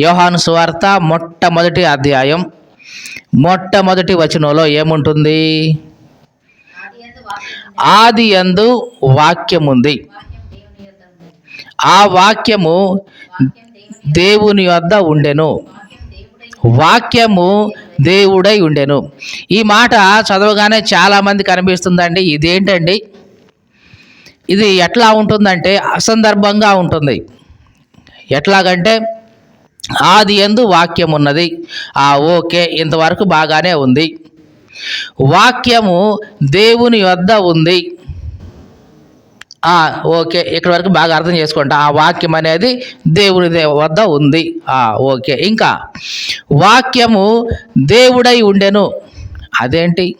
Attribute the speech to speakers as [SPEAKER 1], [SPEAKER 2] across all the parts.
[SPEAKER 1] యోహాను సువార్త మొట్టమొదటి అధ్యాయం. మొట్టమొదటి వచనంలో ఏముంటుంది? ఆది యందు వాక్యం ఉంది ఆ వాక్యము దేవుని వద్ద ఉండెను. వాక్యము దేవుడై ఉండెను. ఈ మాట చదవగానే చాలామంది కనిపిస్తుందండి. ఇదేంటండి? ఇది ఎట్లా ఉంటుందంటే అసందర్భంగా ఉంటుంది. ఎట్లాగంటే ఆది ఎందు వాక్యం ఉన్నది ఆ ఓకే ఇంతవరకు బాగానే ఉంది. వాక్యము దేవుని వద్ద ఉంది. ఆ, ఓకే ఇక్కడ వరకు బాగా అర్థం చేసుకుంటా. ఆ వాక్యం అనేది దేవుని వద్ద ఉంది. ఆ, ఓకే ఇంకా వాక్యము దేవుడై ఉండెను. అదేంటి?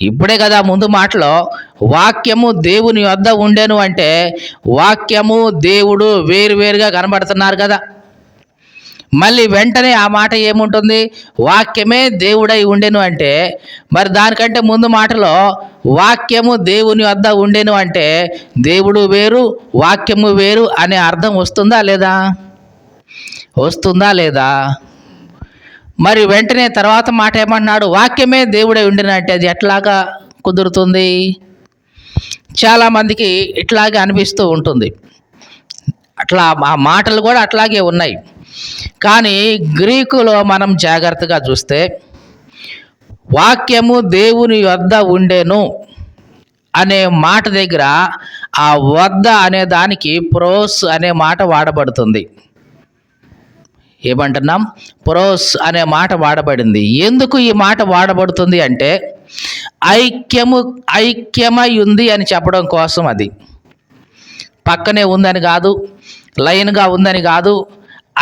[SPEAKER 1] ఇప్పుడే కదా ముందు మాటలో వాక్యము దేవుని వద్ద ఉండెను అంటే వాక్యము దేవుడు వేరువేరుగా కనబడుతున్నారు కదా. మళ్ళీ వెంటనే ఆ మాట ఏముంటుంది? వాక్యమే దేవుడై ఉండెను అంటే మరి దానికంటే ముందు మాటలో వాక్యము దేవుని వద్ద ఉండెను అంటే దేవుడు వేరు వాక్యము వేరు అనే అర్థం వస్తుందా లేదా? వస్తుందా లేదా? మరి వెంటనే తర్వాత మాట ఏమన్నాడు వాక్యమే దేవుడై ఉండెను అంటే అది ఎట్లాగా కుదురుతుంది? చాలామందికి ఇట్లాగే అనిపిస్తూ ఉంటుంది. అట్లా ఆ మాటలు కూడా అట్లాగే ఉన్నాయి. కానీ గ్రీకులో మనం జాగ్రత్తగా చూస్తే వాక్యము దేవుని వద్ద ఉండేను అనే మాట దగ్గర ఆ వద్ద అనే దానికి ప్రోస్ అనే మాట వాడబడుతుంది. ఏమంటున్నాం? ప్రోస్ అనే మాట వాడబడింది. ఎందుకు ఈ మాట వాడబడుతుంది అంటే ఐక్యము ఐక్యమై ఉంది అని చెప్పడం కోసం అది. పక్కనే ఉందని కాదు లైన్గా ఉందని కాదు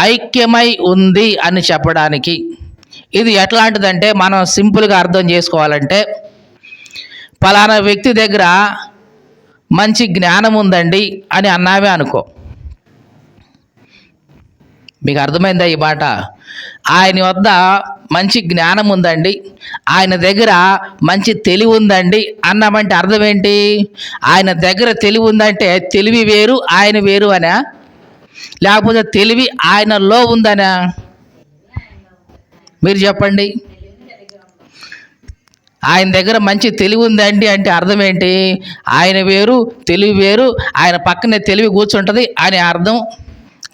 [SPEAKER 1] ఐక్యమై ఉంది అని చెప్పడానికి. ఇది ఎట్లాంటిదంటే మనం సింపుల్గా అర్థం చేసుకోవాలంటే పలానా వ్యక్తి దగ్గర మంచి జ్ఞానం ఉందండి అని అన్నావే అనుకో. మీకు అర్థమైందా ఈ మాట? ఆయన వద్ద మంచి జ్ఞానం ఉందండి. ఆయన దగ్గర మంచి తెలివి ఉందండి అన్నామంటే అర్థం ఏంటి? ఆయన దగ్గర తెలివి ఉందంటే తెలివి వేరు ఆయన వేరు అనే? లేకపోతే తెలివి ఆయనలో ఉందనా? మీరు చెప్పండి. ఆయన దగ్గర మంచి తెలివి ఉందండి అంటే అర్థం ఏంటి? ఆయన వేరు తెలివి వేరు ఆయన పక్కనే తెలివి కూర్చుంటుంది అని అర్థం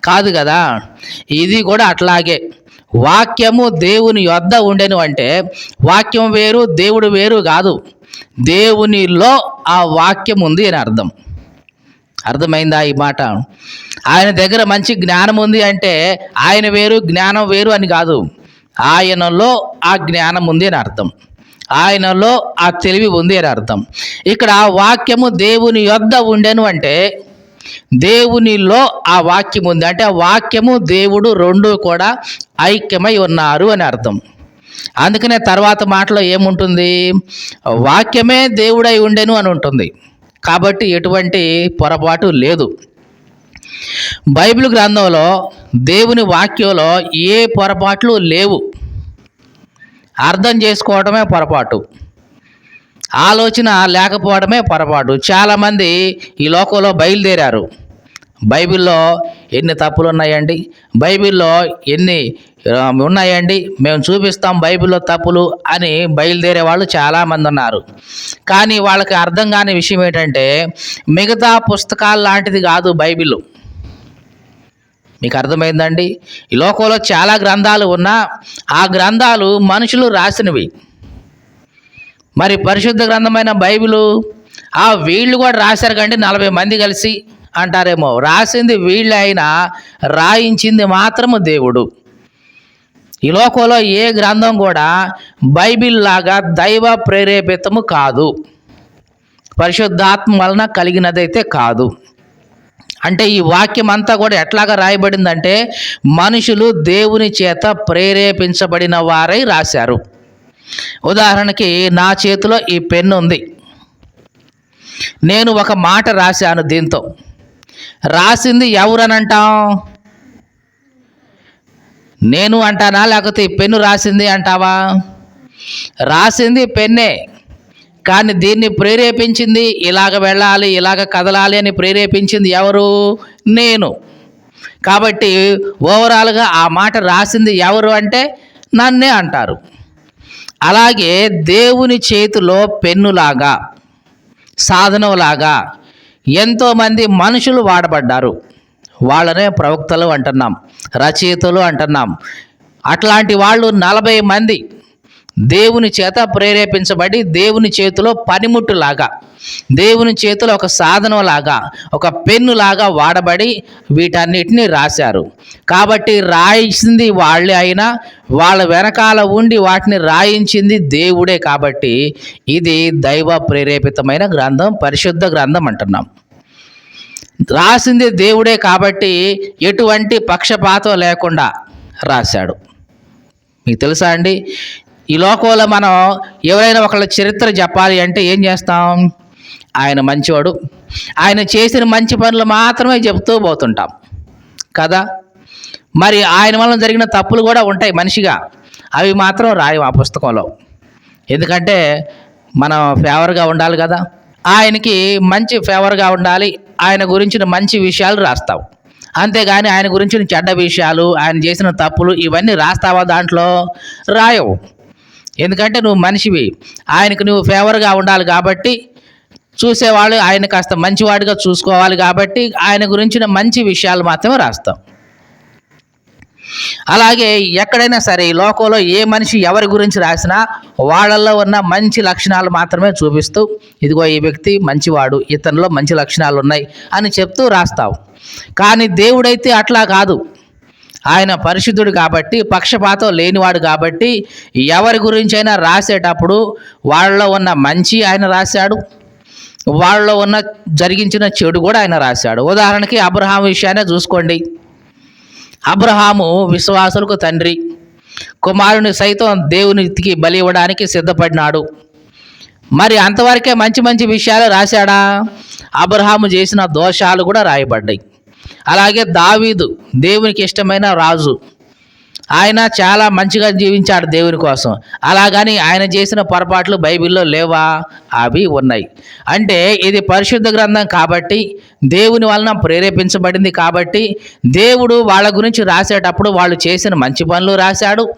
[SPEAKER 1] కాదు కదా? ఇది కూడా అట్లాగే. వాక్యము దేవుని యొద్ద ఉండెను అంటే వాక్యం వేరు దేవుడు వేరు కాదు. దేవునిలో ఆ వాక్యం ఉంది అని అర్థం. అర్థమైందా ఈ మాట? ఆయన దగ్గర మంచి జ్ఞానం ఉంది అంటే ఆయన వేరు జ్ఞానం వేరు అని కాదు. ఆయనలో ఆ జ్ఞానం ఉంది అని అర్థం. ఆయనలో ఆ తెలివి ఉంది అని అర్థం. ఇక్కడ వాక్యము దేవుని యొద్ద ఉండెను అంటే దేవునిలో ఆ వాక్యం ఉంది అంటే ఆ వాక్యము దేవుడు రెండు కూడా ఐక్యమై ఉన్నారు అని అర్థం. అందుకనే తర్వాత మాటలో ఏముంటుంది? వాక్యమే దేవుడై ఉండెను అని ఉంటుంది. కాబట్టి ఎటువంటి పొరపాటు లేదు. బైబిల్ గ్రంథంలో దేవుని వాక్యంలో ఏ పొరపాట్లు లేవు. అర్థం చేసుకోవడమే పొరపాటు. ఆలోచన లేకపోవడమే పొరపాటు. చాలామంది ఈ లోకంలో బయలుదేరారు. బైబిల్లో ఎన్ని తప్పులు ఉన్నాయండి బైబిల్లో ఎన్ని ఉన్నాయండి? మేము చూపిస్తాం బైబిల్లో తప్పులు అని బయలుదేరే వాళ్ళు చాలామంది ఉన్నారు. కానీ వాళ్ళకి అర్థం కాని విషయం ఏంటంటే మిగతా పుస్తకాలు లాంటిది కాదు బైబిల్. మీకు అర్థమైందండి? ఈ లోకంలో చాలా గ్రంథాలు ఉన్నా ఆ గ్రంథాలు మనుషులు రాసినవి. మరి పరిశుద్ధ గ్రంథమైన బైబిలు ఆ వీళ్ళు కూడా రాశారు కండి నలభై మంది కలిసి అంటారేమో. రాసింది వీళ్ళు అయినా రాయించింది మాత్రము దేవుడు. ఈ లోకంలో ఏ గ్రంథం కూడా బైబిల్ లాగా దైవ ప్రేరేపితము కాదు. పరిశుద్ధాత్మ వలన కలిగినదైతే కాదు. అంటే ఈ వాక్యం అంతా కూడా ఎట్లాగా రాయబడిందంటే మనుషులు దేవుని చేత ప్రేరేపించబడిన వారై రాశారు. ఉదాహరణకి నా చేతిలో ఈ పెన్ను ఉంది. నేను ఒక మాట రాశాను దీంతో. రాసింది ఎవరనంటాం? నేను అంటానా? లేకపోతే ఈ పెన్ను రాసింది అంటావా? రాసింది పెన్నే. కానీ దీన్ని ప్రేరేపించింది ఇలాగ వెళ్ళాలి ఇలాగ కదలాలి అని ప్రేరేపించింది ఎవరు? నేను. కాబట్టి ఓవరాల్గా ఆ మాట రాసింది ఎవరు అంటే నన్నే అంటారు. అలాగే దేవుని చేతిలో పెన్నులాగా సాధనంలాగా ఎంతోమంది మనుషులు వాడబడ్డారు. వాళ్ళనే ప్రవక్తలు అంటున్నాం రచయితలు అంటున్నాం. అట్లాంటి వాళ్ళు నలభై మంది దేవుని చేత ప్రేరేపించబడి దేవుని చేతిలో పనిముట్టులాగా దేవుని చేతిలో ఒక సాధనంలాగా ఒక పెన్నులాగా వాడబడి వీటన్నిటిని రాశారు. కాబట్టి రాయించింది వాళ్ళే అయినా వాళ్ళ వెనకాల ఉండి వాటిని రాయించింది దేవుడే కాబట్టి ఇది దైవ ప్రేరేపితమైన గ్రంథం పరిశుద్ధ గ్రంథం అంటున్నాం. రాసింది దేవుడే కాబట్టి ఎటువంటి పక్షపాతం లేకుండా రాశాడు. మీకు తెలుసా అండి? ఈ లోకంలో మనం ఎవరైనా ఒకళ్ళ చరిత్ర చెప్పాలి అంటే ఏం చేస్తాం? ఆయన మంచివాడు. ఆయన చేసిన మంచి పనులు మాత్రమే చెప్తూ పోతుంటాం. కదా? మరి ఆయన వలన జరిగిన తప్పులు కూడా ఉంటాయి మనిషిగా. అవి మాత్రం రాయం ఆ పుస్తకంలో. ఎందుకంటే మనం ఫేవర్గా ఉండాలి కదా. ఆయనకి మంచి ఫేవర్గా ఉండాలి. ఆయన గురించిన మంచి విషయాలు రాస్తావు. అంతేగాని ఆయన గురించిన చెడ్డ విషయాలు ఆయన చేసిన తప్పులు ఇవన్నీ రాస్తావా దాంట్లో? రాయవు. ఎందుకంటే నువ్వు మనిషివి. ఆయనకు నువ్వు ఫేవర్గా ఉండాలి కాబట్టి చూసేవాళ్ళు ఆయన కాస్త మంచివాడిగా చూసుకోవాలి కాబట్టి ఆయన గురించిన మంచి విషయాలు మాత్రమే రాస్తాం. అలాగే ఎక్కడైనా సరే ఈ లోకంలో ఏ మనిషి ఎవరి గురించి రాసినా వాళ్ళల్లో ఉన్న మంచి లక్షణాలు మాత్రమే చూపిస్తూ ఇదిగో ఈ వ్యక్తి మంచివాడు ఇతనిలో మంచి లక్షణాలు ఉన్నాయి అని చెప్తూ రాస్తావు కానీ దేవుడైతే అట్లా కాదు. ఆయన పరిశుద్ధుడు కాబట్టి పక్షపాతం లేనివాడు కాబట్టి ఎవరి గురించైనా రాసేటప్పుడు వాళ్ళలో ఉన్న మంచి ఆయన రాశాడు. వాళ్ళలో ఉన్న జరిగించిన చెడు కూడా ఆయన రాశాడు. ఉదాహరణకి అబ్రహాం విషయాన్ని చూసుకోండి. అబ్రహాము విశ్వాసులకు తండ్రి. కుమారుని సైతం దేవునికి బలి ఇవ్వడానికి సిద్ధపడినాడు. మరి అంతవరకే మంచి మంచి విషయాలు రాశాడా? అబ్రహాము చేసిన దోషాలు కూడా రాయబడ్డాయి. అలాగే దావీదు దేవునికి ఇష్టమైన రాజు. ఆయన చాలా మంచిగా జీవించాడు దేవుని కోసం. అలాగని ఆయన చేసిన పొరపాట్లు బైబిల్లో లేవా? అవి ఉన్నాయి. అంటే ఇది పరిశుద్ధ గ్రంథం కాబట్టి దేవుని వలన ప్రేరేపించబడింది కాబట్టి దేవుడు వాళ్ళ గురించి రాసేటప్పుడు వాళ్ళు చేసిన మంచి పనులు రాశాడు.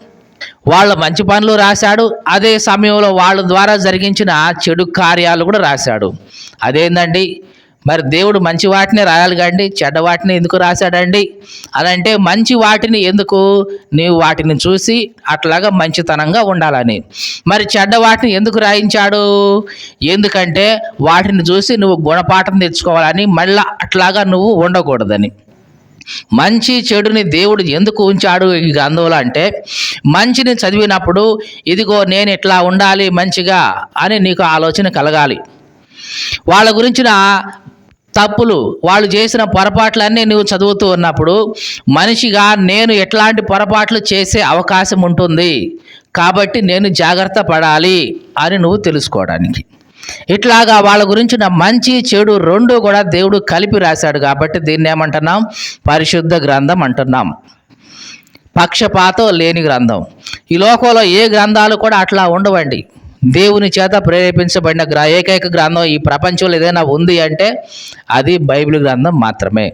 [SPEAKER 1] వాళ్ళ మంచి పనులు రాశాడు. అదే సమయంలో వాళ్ళ ద్వారా జరిగించిన చెడు కార్యాలు కూడా రాశాడు. అదేందండి? మరి దేవుడు మంచి వాటిని రాయాలి కండి చెడ్డ వాటిని ఎందుకు రాశాడండి? అదంటే మంచి వాటిని ఎందుకు? నీవు వాటిని చూసి అట్లాగా మంచితనంగా ఉండాలని. మరి చెడ్డ వాటిని ఎందుకు రాయించాడు? ఎందుకంటే వాటిని చూసి నువ్వు గుణపాఠం తెచ్చుకోవాలని మళ్ళా అట్లాగా నువ్వు ఉండకూడదని. మంచి చెడుని దేవుడు ఎందుకు ఉంచాడు ఈ గ్రంథంలో అంటే మంచిని చదివినప్పుడు ఇదిగో నేను ఇట్లా ఉండాలి మంచిగా అని నీకు ఆలోచన కలగాలి. వాళ్ళ గురించిన తప్పులు. వాళ్ళు చేసిన పొరపాట్లన్నీ నువ్వు చదువుతూ ఉన్నప్పుడు మనిషిగా నేను ఎట్లాంటి పొరపాట్లు చేసే అవకాశం ఉంటుంది. కాబట్టి నేను జాగ్రత్త పడాలి అని నువ్వు తెలుసుకోవడానికి. ఇట్లాగా వాళ్ళ గురించిన మంచి చెడు రెండు కూడా దేవుడు కలిపి రాశాడు కాబట్టి దీన్ని ఏమంటున్నాం? పరిశుద్ధ గ్రంథం అంటున్నాం. పక్షపాతం లేని గ్రంథం. ఈ లోకంలో ఏ గ్రంథాలు కూడా అట్లా ఉండవండి. దేవుని చేత ప్రేరేపించబడిన గ్రా ఏకైక గ్రంథం ఈ ప్రపంచంలో ఏదైనా ఉంది అంటే అది బైబిల్ గ్రంథం మాత్రమే.